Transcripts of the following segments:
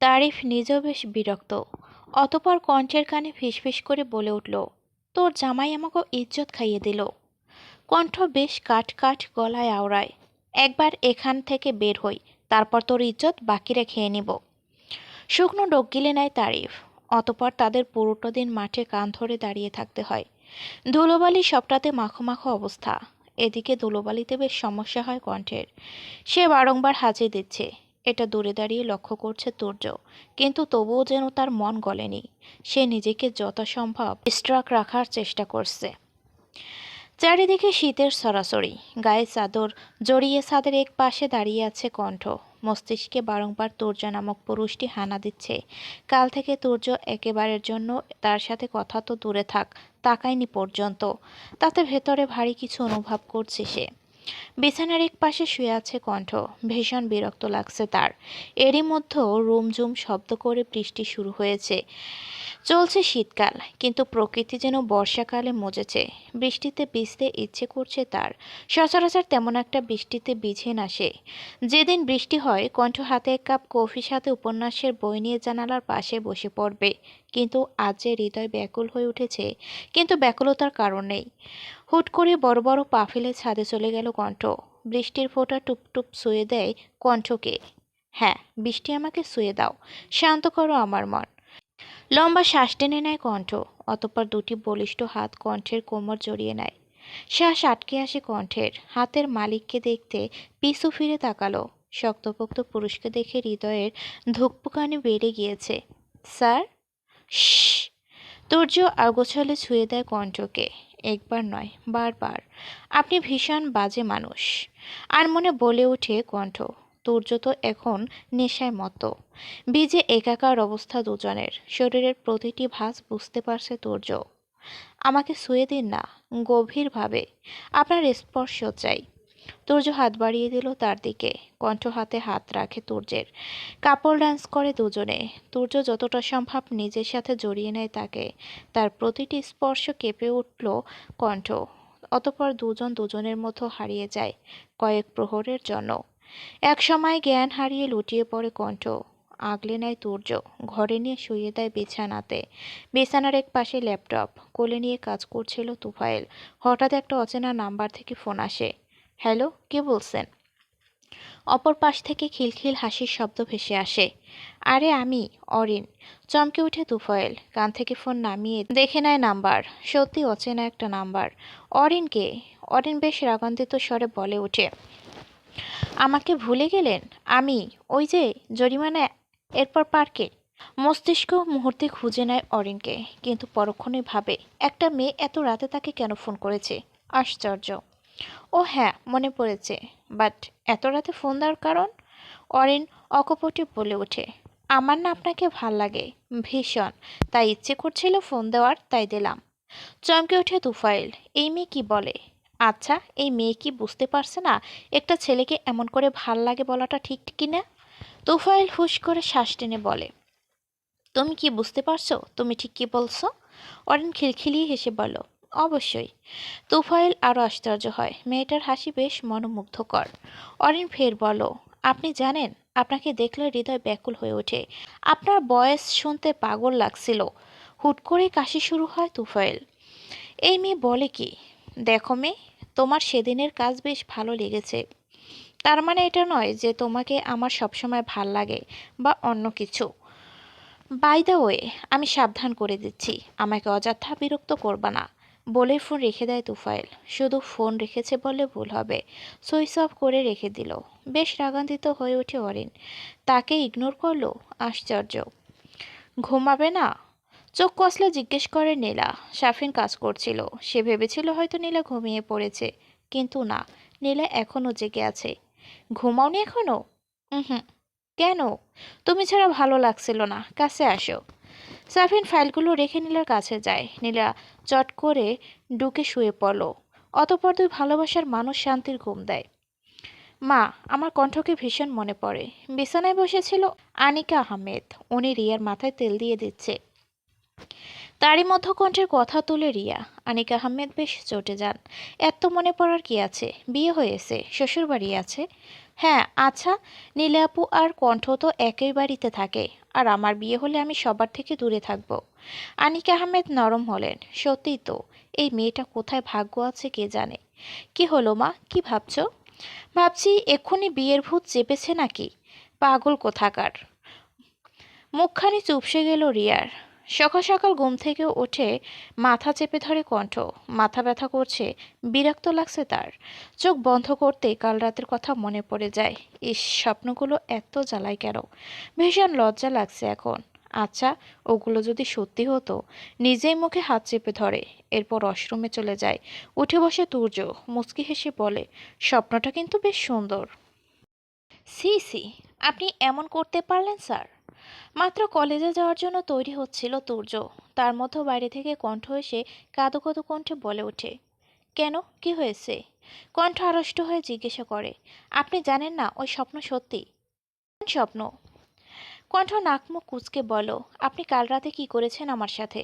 তারিফ নিজেও বেশ বিরক্ত। অতপর কণ্ঠের কানে ফিসফিস করে বলে উঠল, তোর জামাই আমাকে ইজ্জত খাইয়ে দিল। কণ্ঠ বেশ কাঠ কাঠ গলায় আওড়ায়, একবার এখান থেকে বের হই, তারপর তোর ইজ্জত বাকিরা খেয়ে নিব। শুকনো ডোক গিলে নেয় তারিফ, অতপর তাদের পুরোটা দিন মাঠে কান ধরে দাঁড়িয়ে থাকতে হয়। ধুলোবালি সবটাতে মাখো মাখো অবস্থা। এদিকে ধুলোবালিতে বেশ সমস্যা হয় কণ্ঠের। সে বারংবার হাজির দিচ্ছে। এটা দূরে দাঁড়িয়ে লক্ষ্য করছে তুর্য কিন্তু তবুও যেন তার মন গলেনি। সে নিজেকে যথাসম্ভব স্ট্রাক রাখার চেষ্টা করছে। চারিদিকে শীতের সরাসরি। গায়ে চাদর জড়িয়ে ছাদের এক পাশে দাঁড়িয়ে আছে কণ্ঠ। মস্তিষ্কে বারংবার তুর্য নামক পুরুষটি হানা দিচ্ছে। কাল থেকে তুর্য একেবারের জন্য তার সাথে কথা তো দূরে থাক, তাকায়নি পর্যন্ত। তাতে ভেতরে ভারী কিছু অনুভব করছে সে। বিছানার এক পাশে শুয়ে আছে কণ্ঠ। ভীষণ বিরক্ত লাগছে তার। এরই মধ্যেও রুমঝুম শব্দ করে বৃষ্টি শুরু হয়েছে। চলছে শীতকাল, কিন্তু প্রকৃতি যেন বর্ষাকালে মজেছে। বৃষ্টিতে ভিজতে ইচ্ছে করছে তার। সচরাচর তেমন একটা বৃষ্টিতে ভিজে না সে। যেদিন বৃষ্টি হয়, কণ্ঠ হাতে এক কাপ কফির সাথে উপন্যাসের বই নিয়ে জানালার পাশে বসে পড়বে। কিন্তু আজ যে হৃদয় ব্যাকুল হয়ে উঠেছে, কিন্তু ব্যাকুলতার কারণ নেই। হুট করে বড় বড় পা ফেলে ছাদে চলে গেল কণ্ঠ। বৃষ্টির ফোঁটা টুপটুপ শুয়ে দেয় কণ্ঠকে। হ্যাঁ বৃষ্টি আমাকে শুয়ে দাও, শান্ত করো আমার মন। লম্বা শ্বাস টেনে নেয় কণ্ঠ, অতঃপর দুটি বলিষ্ঠ হাত কণ্ঠের কোমর জড়িয়ে নেয়। শ্বাস আটকে আসে কণ্ঠের, হাতের মালিককে দেখতে পিছু ফিরে তাকালো। শক্তপোক্ত পুরুষকে দেখে হৃদয়ের ধুকপুকানি বেড়ে গিয়েছে। স্যার? তুর্য আগোছালে ছুঁয়ে দেয় কণ্ঠকে। একবার নয়, বারবার। আপনি ভীষণ বাজে মানুষ। আর মনে বলে ওঠে কণ্ঠ তুর্য তো এখন নেশায় মতো বীজে একাকার অবস্থা দুজনের। শরীরের প্রতিটি ভাঁজ বুঝতে পারছে তুর্য আমাকে শুয়ে দিন না, গভীরভাবে। আপনার স্পর্শ চাই। তুর্য হাত বাড়িয়ে দিল তার দিকে। কণ্ঠ হাতে হাত রাখে তুর্যের। কাপড় ডান্স করে দুজনে। তুর্য যতটা সম্ভব নিজের সাথে জড়িয়ে নেয় তাকে। তার প্রতিটি স্পর্শ কেঁপে উঠল কণ্ঠ। অতপর দুজন দুজনের মতো হারিয়ে যায় কয়েক প্রহরের জন্য। এক সময় জ্ঞান হারিয়ে লুটিয়ে পড়ে কণ্ঠ। আগলে নেয় তুর্য। ঘরে নিয়ে শুয়ে দেয় বিছানাতে। বিছানার এক পাশে ল্যাপটপ। কোলে নিয়ে কাজ করছিল তুফাইল হঠাৎ একটা অচেনা নাম্বার থেকে ফোন আসে। হ্যালো, কে বলছেন? অপর পাশ থেকে খিলখিল হাসির শব্দ ভেসে আসে। আরে আমি, অরিন। চমকে উঠে তুফাইল কান থেকে ফোন নামিয়ে দেখে নেয় নাম্বার। সত্যি অচেনা একটা নাম্বার। অরিনকে অরিন বেশ রাগান্বিত স্বরে বলে ওঠে। আমাকে ভুলে গেলেন? আমি? ওই যে, জরিমানা এরপর পার্কে? মস্তিষ্ক মুহূর্তে খুঁজে নেয় অরিনকে, কিন্তু পরক্ষণে ভাবে, একটা মেয়ে এত রাতে তাকে কেন ফোন করেছে? আশ্চর্য। ও হ্যাঁ মনে পড়েছে। বাট এত রাতে ফোন দেওয়ার কারণ? অরিন অকপটে বলে ওঠে, আমার না আপনাকে ভালো লাগে, ভীষণ। তাই ইচ্ছে করছিল ফোন দেওয়ার, তাই দিলাম। চমকে ওঠে তুফাইল, এই মেয়ে কি বলে? আচ্ছা এই মেয়ে কি বুঝতে পারছে না, একটা ছেলেকে এমন করে ভালো লাগে বলাটা ঠিক কি না তুফাইল হুশ করে শ্বাস টেনে বলে, তুমি কি বুঝতে পারছ? তুমি ঠিক কি বলছো? অরেন খিলখিলিয়ে হেসে বলো অবশ্যই। তুফাইল আরও আশ্চর্য হয়। মেয়েটার হাসি বেশ মনোমুগ্ধকর। অরিন ফের বলো আপনি জানেন, আপনাকে দেখলে হৃদয় ব্যাকুল হয়ে ওঠে। আপনার বয়স শুনতে পাগল লাগছিল। হুট করে কাশি শুরু হয় তুফাইল। এই মেয়ে বলে কি, দেখো মেয়ে, তোমার সেদিনের কাজ বেশ ভালো লেগেছে। তার মানে এটা নয় যে তোমাকে আমার সবসময় ভালো লাগে বা অন্য কিছু। বাই দ্য ওয়ে আমি সাবধান করে দিচ্ছি। আমাকে অযথা বিরক্ত করবা না। বলে ফোন রেখে দেয় তুফাইল। শুধু ফোন রেখেছে বলে ভুল হবে। সুইচ অফ করে রেখে দিল। বেশ রাগান্বিত হয়ে ওঠে অরিন। তাকে ইগনোর করল? আশ্চর্য। ঘুমাবে না? চোখ কসলে জিজ্ঞেস করে নীলা। সাফিন কাজ করছিল। সে ভেবেছিল হয়তো নীলা ঘুমিয়ে পড়েছে। কিন্তু না, নীলা এখনও জেগে আছে। ঘুমাওনি এখনও? হুম কেন? তুমি ছাড়া ভালো লাগছিল না। কাছে আসো। সাফিন ফাইলগুলো রেখে নীলার কাছে যায়। নীলা চট করে ডুকে শুয়ে পড়ল। অতপর দুই ভালোবাসার মানুষ শান্তির ঘুম দেয়। মা, আমার কণ্ঠকে ভীষণ মনে পড়ে। বিছানায় বসেছিল আনিকা আহমেদ। উনি রিয়ার মাথায় তেল দিয়ে দিচ্ছে। তারই মধ্য কণ্ঠের কথা তুলে রিয়া। আনিকা আহমেদ বেশ চটে যান। এত মনে পড়ার কি আছে? বিয়ে হয়েছে? শ্বশুর বাড়ি আছে? হ্যাঁ আচ্ছা। নীলা আপু আর কণ্ঠ তো একই বাড়িতে থাকে। আর আমার বিয়ে হলে আমি সবার থেকে দূরে থাকব। আনিকা আহমেদ নরম হলেন। সত্যিই তো, এই মেয়েটা কোথায় ভাগ্য আছে কে জানে? কি হলো মা? কি ভাবছ? ভাবছি এক্ষুনি বিয়ের ভূত চেপেছে নাকি? পাগল কোথাকার? মুখখানি চুপসে গেল রিয়ার। সকাল সকাল ঘুম থেকে উঠে মাথা চেপে ধরে কণ্ঠ, মাথা ব্যথা করছে, বিরক্ত লাগছে তার। চোখ বন্ধ করতে কাল রাতের কথা মনে পড়ে যায়। ইস, স্বপ্নগুলো এত জ্বালায় কেন? ভীষণ লজ্জা লাগছে এখন। আচ্ছা ওগুলো যদি সত্যি হতো, নিজেই মুখে হাত চেপে ধরে, এরপর ওয়াশরুমে চলে যায়। উঠে বসে তুর্য, মুচকি হেসে বলে, স্বপ্নটা কিন্তু বেশ সুন্দর। সি সি, আপনি এমন করতে পারলেন, স্যার? মাত্র কলেজে যাওয়ার জন্য তৈরি হচ্ছিল তুর্য। তার মধ্যে বাইরে থেকে কণ্ঠ এসে কাঁদো কাঁদো কণ্ঠে বলে ওঠে, কেন? কি হয়েছে? কণ্ঠ আড়ষ্ট হয়ে জিজ্ঞাসা করে, আপনি জানেন না ওই স্বপ্ন সত্যি? স্বপ্ন? কণ্ঠ নাকমুখ কুচকে বলো, আপনি কাল রাতে কি করেছেন আমার সাথে?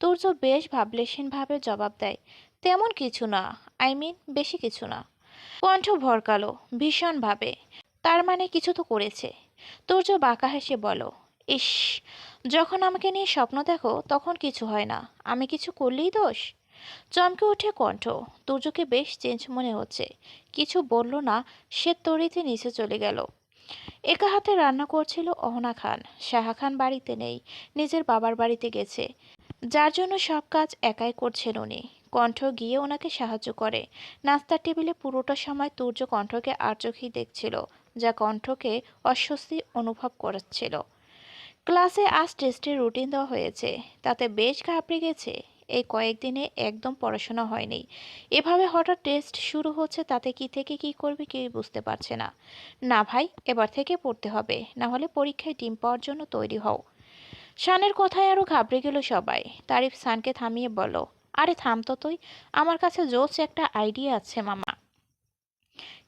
তুর্য বেশ ভাবলেশীনভাবে জবাব দেয়, তেমন কিছু না, আই মিন বেশি কিছু না। কণ্ঠ ভরকালো, ভীষণভাবে, তার মানে কিছু তো করেছে। তুর্য বাঁকা হেসে বলো, ইস, যখন আমাকে নিয়ে স্বপ্ন দেখো, তখন কিছু হয় না। আমি কিছু করলেই দোষ? চমকে ওঠে কণ্ঠ। তুর্যকে বেশ চেঞ্জ মনে হচ্ছে। কিছু বলল না, সে তরিতে নিচে চলে গেল। একা হাতে রান্না করছিল অহনা খান। শাহা খান বাড়িতে নেই, নিজের বাবার বাড়িতে গেছে। যার জন্য সব কাজ একাই করছেন উনি। কণ্ঠ গিয়ে ওনাকে সাহায্য করে। নাস্তার টেবিলে পুরোটা সময় তুর্য কণ্ঠকে আর চোখেই দেখছিল। যা কণ্ঠকে অস্বস্তি অনুভব করাচ্ছিল। ক্লাসে আজ টেস্টের রুটিন দেওয়া হয়েছে। তাতে বেশ ঘাবড়ে গেছে। এই কয়েকদিনে একদম পড়াশোনা হয়নি। এভাবে হঠাৎ টেস্ট শুরু হচ্ছে, তাতে কি থেকে কি করবে কেউ বুঝতে পারছে না। না ভাই, এবার থেকে পড়তে হবে, না হলে পরীক্ষায় ডিম পাওয়ার জন্য তৈরি হও। শানের কথায় আরও ঘাবড়ে গেল সবাই। তারিফ সানকে থামিয়ে বলো আরে থাম তো তুই, আমার কাছে জোস একটা আইডিয়া আছে মামা।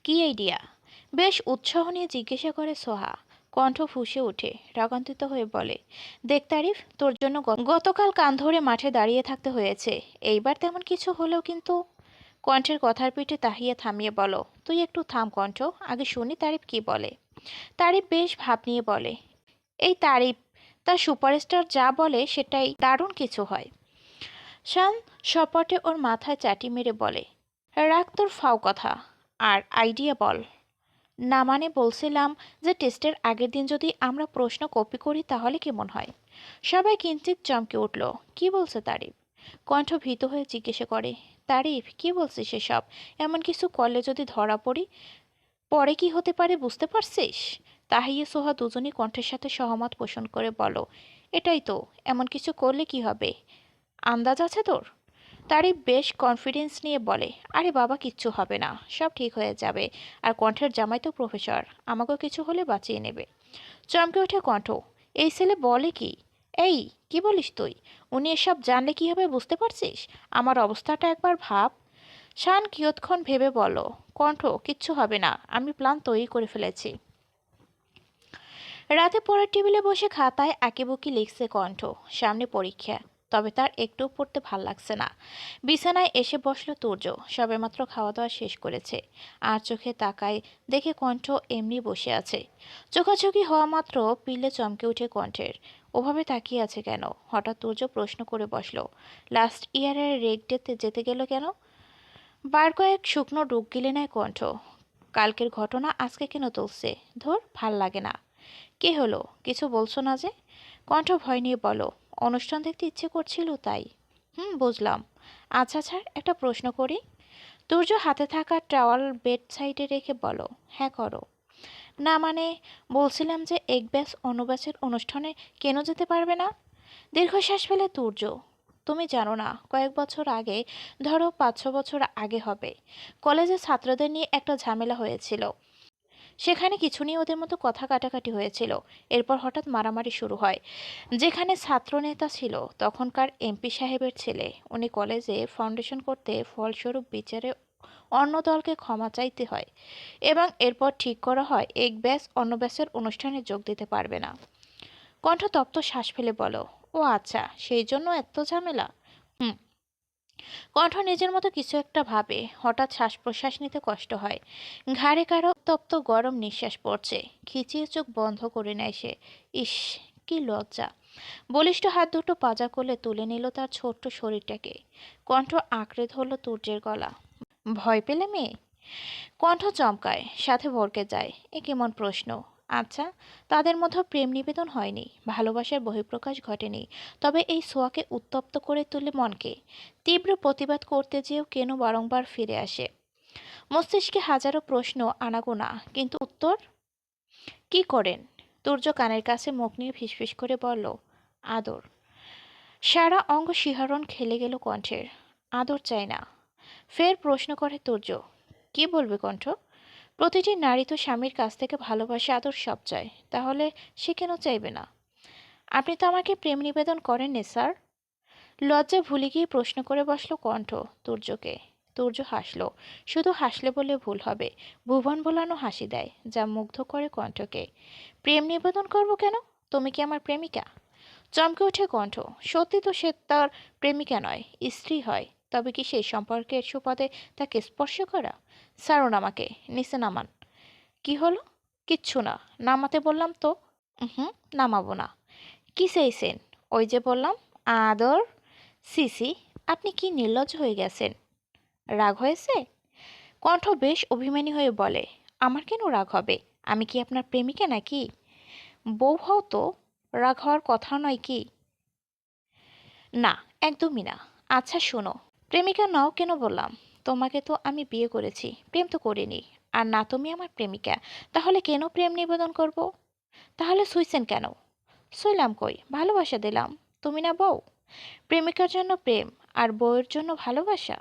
কি আইডিয়া? বেশ উৎসাহ নিয়ে জিজ্ঞাসা করে, সোহা। কণ্ঠ ফুঁসে ওঠে, রাগান্বিত হয়ে বলে, দেখ তারিফ, তোর জন্য গতকাল কান ধরে মাঠে দাঁড়িয়ে থাকতে হয়েছে। এইবার তেমন কিছু হলেও কিন্তু কণ্ঠের কথার পিঠে তাহিয়ে থামিয়ে বলো, তুই একটু থাম কণ্ঠ, আগে শুনি তারিফ কি বলে? তারিফ বেশ ভাব নিয়ে বলে, এই তারিফ তার সুপারস্টার যা বলে সেটাই দারুণ কিছু হয়। শান সপটে ওর মাথায় চাটি মেরে বলে, রাখ তোর ফাও কথা, আর আইডিয়া বল। না মানে বলছিলাম যে টেস্টের আগের দিন যদি আমরা প্রশ্ন কপি করি তাহলে কেমন হয়? সবাই কিঞ্চিত চমকে উঠল। কি বলছে তারিফ? কণ্ঠ ভীত হয়ে জিজ্ঞাসা করে, তারিফ, কি বলছিস সেসব এমন কিছু করলে যদি ধরা পড়ি, পরে কি হতে পারে বুঝতে পারছিস? তাহিয়ে সোহা দুজনই কণ্ঠের সাথে সহমত পোষণ করে বলো, এটাই তো, এমন কিছু করলে কি হবে? আন্দাজ আছে তোর? তারিফ বেশ কনফিডেন্স নিয়ে বলে, আরে বাবা, কিচ্ছু হবে না, সব ঠিক হয়ে যাবে। আর কণ্ঠের জামাই তো প্রফেসর আমাকেও কিছু হলে বাঁচিয়ে নেবে। চমকে ওঠে কণ্ঠ, এই ছেলে বলে কি? এই, কি বলিস তুই? উনি এসব জানলে কি হবে বুঝতে পারছিস? আমার অবস্থাটা একবার ভাব। শান কিয়ৎক্ষণ ভেবে বলো কণ্ঠ, কিচ্ছু হবে না, আমি প্ল্যান তৈরি করে ফেলেছি। রাতে পড়ার টেবিলে বসে খাতায় আঁকিবুকি লিখছে কণ্ঠ, সামনে পরীক্ষা। তবে তার একটু পড়তে ভালো লাগছে না। বিছানায় এসে বসল তুর্য। সবেমাত্র খাওয়া দাওয়া শেষ করেছে। আর চোখে তাকায় দেখে কণ্ঠ এমনি বসে আছে। চোখাচোখি হওয়া মাত্র পিলে চমকে উঠে কণ্ঠের। ওভাবে তাকিয়ে আছে কেন? হঠাৎ তুর্য প্রশ্ন করে বসল। লাস্ট ইয়ারের রেক ডেতে যেতে গেল কেন? বার কয়েক শুকনো ডুব গিলে নেয় কণ্ঠ। কালকের ঘটনা আজকে কেন তুলছে? ধর, ভালো লাগে না। কে হলো? কিছু বলছো না যে? কণ্ঠ ভয় নিয়ে বলো। অনুষ্ঠান দেখতে ইচ্ছে করছিল তাই। হুম, বুঝলাম। আচ্ছা ছাড় একটা প্রশ্ন করি। তুর্য হাতে থাকা টাওয়াল বেড সাইডে রেখে বলো হ্যাঁ করো। না মানে বলছিলাম যে এক ব্যাস অনুব্যাসের অনুষ্ঠানে কেন যেতে পারবে না? দীর্ঘশ্বাস ফেলে তুর্য, তুমি জানো না, কয়েক বছর আগে, ধরো পাঁচ ছ বছর আগে হবে কলেজের ছাত্রদের নিয়ে একটা ঝামেলা হয়েছিল। সেখানে কিছু নিয়ে ওদের মতো কথা কাটাকাটি হয়েছিল। এরপর হঠাৎ মারামারি শুরু হয়। যেখানে ছাত্রনেতা ছিল, তখনকার এমপি সাহেবের ছেলে, উনি কলেজে ফাউন্ডেশন করতে ফলস্বরূপ বিচারে অন্য দলকে ক্ষমা চাইতে হয় এবং এরপর ঠিক করা হয়, এক ব্যাস অন্য ব্যাসের অনুষ্ঠানে যোগ দিতে পারবে না। কণ্ঠ তপ্ত শ্বাস ফেলে বলো, ও আচ্ছা সেই জন্য এত ঝামেলা? হুম কণ্ঠ নিজের মতো কিছু একটা ভাবে। হঠাৎ শ্বাস প্রশ্বাস নিতে কষ্ট হয়। ঘাড়ে কারও তপ্ত গরম নিঃশ্বাস পড়ছে। খিচিয়ে চোখ বন্ধ করে নেয় সে। ইস, কি লজ্জা। বলিষ্ঠ হাত দুটো পাজা করলে তুলে নিল তার ছোট্ট শরীরটাকে। কণ্ঠ আঁকড়ে ধরল তুর্যের গলা। ভয় পেলে মেয়ে? কণ্ঠ চমকায়, সাথে ভরকে যায়। এ কেমন প্রশ্ন? আচ্ছা তাদের মধ্যে প্রেম নিবেদন হয়নি, ভালোবাসার বহিঃপ্রকাশ ঘটেনি। তবে এই সোয়াকে উত্তপ্ত করে তুলে মনকে, তীব্র প্রতিবাদ করতে যেও কেন বারংবার ফিরে আসে? মস্তিষ্কে হাজারো প্রশ্ন, আনাগোনা, কিন্তু উত্তর? কি করেন? তুর্য কানের কাছে মুখ নিয়ে ফিসফিস করে বলল, আদর। সারা অঙ্গ শিহরণ খেলে গেল কণ্ঠের, আদর চাই না। ফের প্রশ্ন করে তুর্য, কি বলবে কণ্ঠ? প্রতিটি নারী তো স্বামীর কাছ থেকে ভালোবাসা, আদর সব চায়। তাহলে সে কেন চাইবে না? আপনি তো আমাকে প্রেম নিবেদন করেননি, স্যার। লজ্জা ভুলে গিয়ে প্রশ্ন করে বসল কণ্ঠ তুর্যকে তুর্য হাসলো। শুধু হাসলে বলে ভুল হবে। ভুবন ভোলানো হাসি দেয়, যা মুগ্ধ করে কণ্ঠকে। প্রেম নিবেদন করব কেন? তুমি কি আমার প্রেমিকা? চমকে ওঠে কণ্ঠ। সত্যি তো সে তার প্রেমিকা নয়, স্ত্রী হয়। তবে কি সেই সম্পর্কের সুপদে তাকে স্পর্শ করা? সারুন আমাকে, নিচে নামান। কি হলো? কিচ্ছু না, নামাতে বললাম তো। হুম নামাবো না। কি চেয়েছেন ওই যে বললাম, আদর। সিসি আপনি কি নির্লজ্জ হয়ে গেছেন? রাগ হয়েছে? কণ্ঠ বেশ অভিমানী হয়ে বলে, আমার কেন রাগ হবে? আমি কি আপনার প্রেমিকা নাকি? বউ হও তো, রাগ হওয়ার কথা নয় কি? না, একদমই না। আচ্ছা শোনো প্রেমিকা নাও কেন বললাম? তোমাকে তো আমি বিয়ে করেছি, প্রেম তো করিনি। আর না তুমি আমার প্রেমিকা, তাহলে কেন প্রেম নিবেদন করব? তাহলে শুইছেন কেন? শুইলাম কই? ভালোবাসা দিলাম। তুমি না বউ? প্রেমিকার জন্য প্রেম, আর বউয়ের জন্য ভালোবাসা?